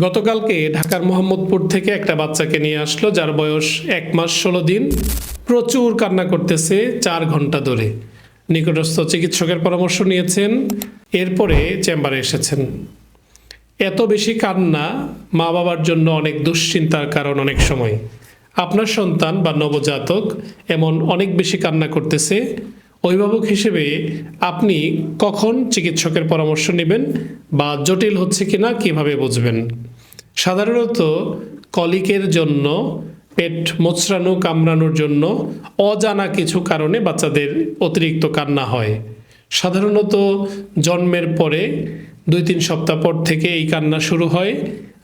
গতকালকে ঢাকার মোহাম্মদপুর থেকে একটা বাচ্চাকে নিয়ে আসলো, যার বয়স এক মাস ষোলো দিন। প্রচুর কান্না করতেছে চার ঘণ্টা ধরে। নিকটস্থ চিকিৎসকের পরামর্শ নিয়েছেন, এরপরে চেম্বারে এসেছেন। এত বেশি কান্না মা বাবার জন্য অনেক দুশ্চিন্তার কারণ অনেক সময়। আপনার সন্তান বা নবজাতক এমন অনেক বেশি কান্না করতেছে অভিভাবক হিসেবে আপনি কখন চিকিৎসকের পরামর্শ নেবেন বা জটিল হচ্ছে কিনা কীভাবে বুঝবেন? সাধারণত কলিকের জন্য, পেট মোচড়ানো, কামড়ানোর জন্য অজানা কিছু কারণে বাচ্চাদের অতিরিক্ত কান্না হয়। সাধারণত জন্মের পরে দুই তিন সপ্তাহ পর থেকে এই কান্না শুরু হয়।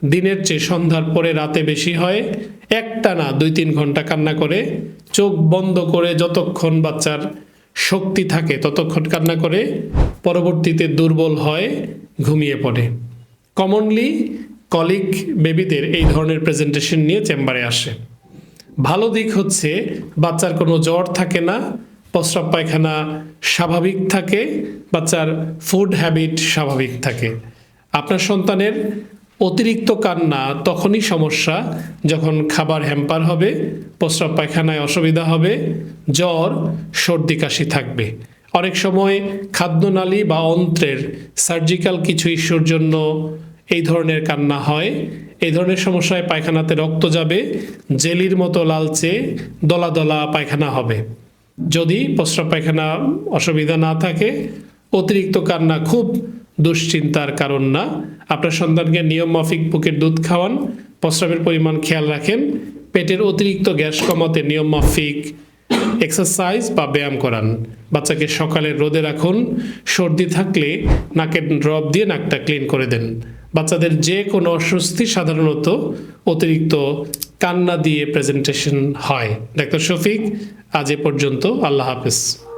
দিনের চেয়ে সন্ধ্যার পরে রাতে বেশি হয়। একটানা দুই তিন ঘণ্টা কান্না করে, চোখ বন্ধ করে যতক্ষণ বাচ্চার শক্তি থাকে ততক্ষণ কান্না করে, পরবর্তীতে দুর্বল হয়, ঘুমিয়ে পড়ে। কমনলি কলিক বেবিদের এই ধরনের প্রেজেন্টেশন নিয়ে চেম্বারে আসে। ভালো দিক হচ্ছে, বাচ্চার কোনো জ্বর থাকে না, প্রস্রাব পায়খানা স্বাভাবিক থাকে, বাচ্চার ফুড হ্যাবিট স্বাভাবিক থাকে। আপনার সন্তানের অতিরিক্ত কান্না তখনই সমস্যা, যখন খাবার হ্যাম্পার হবে, প্রস্রাব পায়খানায় অসুবিধা হবে, জ্বর, সর্দি কাশি থাকবে। অনেক সময় খাদ্যনালী বা অন্ত্রের সার্জিক্যাল কিছু ইস্যুর জন্য এই ধরনের কান্না হয়। এই ধরনের সমস্যায় পায়খানাতে রক্ত যাবে, জেলির মতো লালচে দলা দলা পায়খানা হবে। যদি প্রস্রাব পায়খানা অসুবিধা না থাকে, অতিরিক্ত কান্না খুব দুশ্চিন্তার কারণ না। আপনার সন্তানকে নিয়ম মাফিক বুকের দুধ খাওয়ান, প্রস্রাবের পরিমাণ খেয়াল রাখেন, পেটের অতিরিক্ত গ্যাস কমাতে নিয়ম মাফিক এক্সারসাইজ বা ব্যায়াম করান। বাচ্চাকে সকালে রোদে রাখুন, সর্দি থাকলে নাকের ড্রপ দিয়ে নাকটা ক্লিন করে দেন। বাচ্চাদের যে কোনো অস্বস্তি সাধারণত অতিরিক্ত কান্না দিয়ে প্রেজেন্টেশন হয়। ডাক্তার শফিক, আজ এ পর্যন্ত, আল্লাহ হাফেজ।